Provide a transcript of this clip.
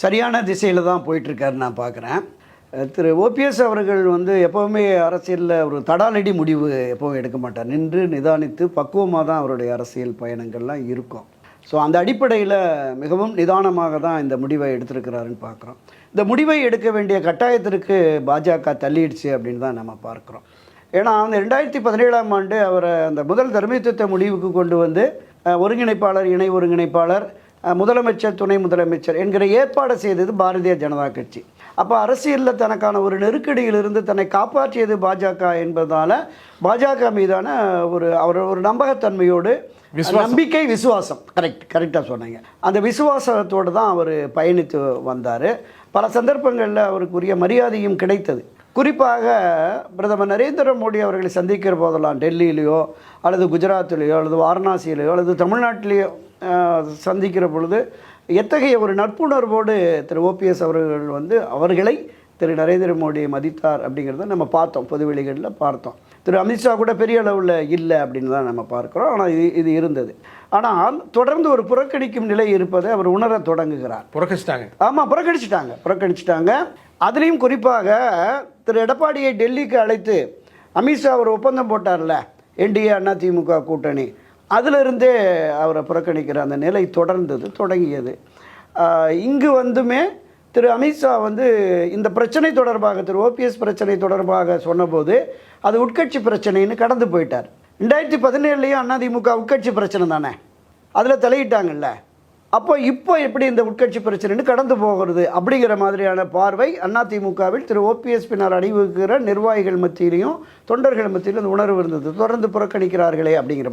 சரியான திசையில் தான் போயிட்டுருக்காரு நான் பார்க்குறேன். திரு ஓபிஎஸ் அவர்கள் வந்து எப்போவுமே அரசியலில் ஒரு தடாலடி முடிவு எப்போவும் எடுக்க மாட்டார். நின்று நிதானித்து பக்குவமாக தான் அவருடைய அரசியல் பயணங்கள்லாம் இருக்கும். ஸோ அந்த அடிப்படையில் மிகவும் நிதானமாக தான் இந்த முடிவை எடுத்திருக்கிறாருன்னு பார்க்குறோம். இந்த முடிவை எடுக்க வேண்டிய கட்டாயத்திற்கு பாஜக தள்ளிடுச்சு அப்படின்னு தான் நம்ம பார்க்குறோம். ஏன்னா அந்த ரெண்டாயிரத்தி பதினேழாம் ஆண்டு அவரை அந்த முதல் தர்மயுத்தத்தை முடிவுக்கு கொண்டு வந்து ஒருங்கிணைப்பாளர் இணை ஒருங்கிணைப்பாளர் முதலமைச்சர் துணை முதலமைச்சர் என்கிற ஏற்பாடு செய்தது பாரதிய ஜனதா கட்சி. அப்போ அரசியலில் தனக்கான ஒரு நெருக்கடியிலிருந்து தன்னை காப்பாற்றியது பாஜக என்பதால் பாஜக மீதான ஒரு அவர் ஒரு நம்பகத்தன்மையோடு நம்பிக்கை விசுவாசம். கரெக்ட் கரெக்டாக சொன்னீங்க. அந்த விசுவாசத்தோடு தான் அவர் பயணித்து வந்தார். பல சந்தர்ப்பங்களில் அவருக்குரிய மரியாதையும் கிடைத்தது. குறிப்பாக பிரதமர் நரேந்திர மோடி அவர்களை சந்திக்கிற போதெல்லாம் டெல்லியிலையோ அல்லது குஜராத்திலேயோ அல்லது வாரணாசியிலேயோ அல்லது தமிழ்நாட்டிலேயோ சந்திக்கிற பொழுது எத்தகைய ஒரு நட்புணர்வோடு திரு ஓபிஎஸ் அவர்கள் வந்து அவர்களை திரு நரேந்திர மோடியை மதித்தார் அப்படிங்கிறத நம்ம பார்த்தோம் பொதுவெளிகளில் பார்த்தோம். திரு அமித்ஷா கூட பெரிய அளவில் இல்லை அப்படின்னு தான் நம்ம பார்க்குறோம். ஆனால் இது இது இருந்தது. ஆனால் தொடர்ந்து ஒரு புறக்கணிக்கும் நிலை இருப்பதை அவர் உணரத் தொடங்குகிறார். புறக்கணிச்சிட்டாங்க. ஆமாம் புறக்கணிச்சிட்டாங்க. புறக்கணிச்சிட்டாங்க. அதுலேயும் குறிப்பாக திரு எடப்பாடியை டெல்லிக்கு அழைத்து அமித்ஷா ஒரு ஒப்பந்தம் போட்டார்ல என்டிஏ அதிமுக கூட்டணி. அதிலிருந்தே அவரை புறக்கணிக்கிற அந்த நிலை தொடர்ந்தது தொடங்கியது. இங்கு வந்துமே திரு அமித்ஷா வந்து இந்த பிரச்சனை தொடர்பாக திரு ஓபிஎஸ் பிரச்சனை தொடர்பாக சொன்னபோது அது உட்கட்சி பிரச்சனைன்னு கடந்து போயிட்டார். ரெண்டாயிரத்தி பதினேழுலேயும் அதிமுக உட்கட்சி பிரச்சனை தானே? அதில் தலையிட்டாங்கல்ல அப்போ இப்போ எப்படி இந்த உட்கட்சி பிரச்சனைன்னு கடந்து போகிறது அப்படிங்கிற மாதிரியான பார்வை அதிமுகவில் திரு ஓபிஎஸ் பின்னால் அணிவகுக்கிற நிர்வாகிகள் மத்தியிலையும் தொண்டர்கள் மத்தியிலும் உணர்வு இருந்தது. தொடர்ந்து புறக்கணிக்கிறார்களே அப்படிங்கிற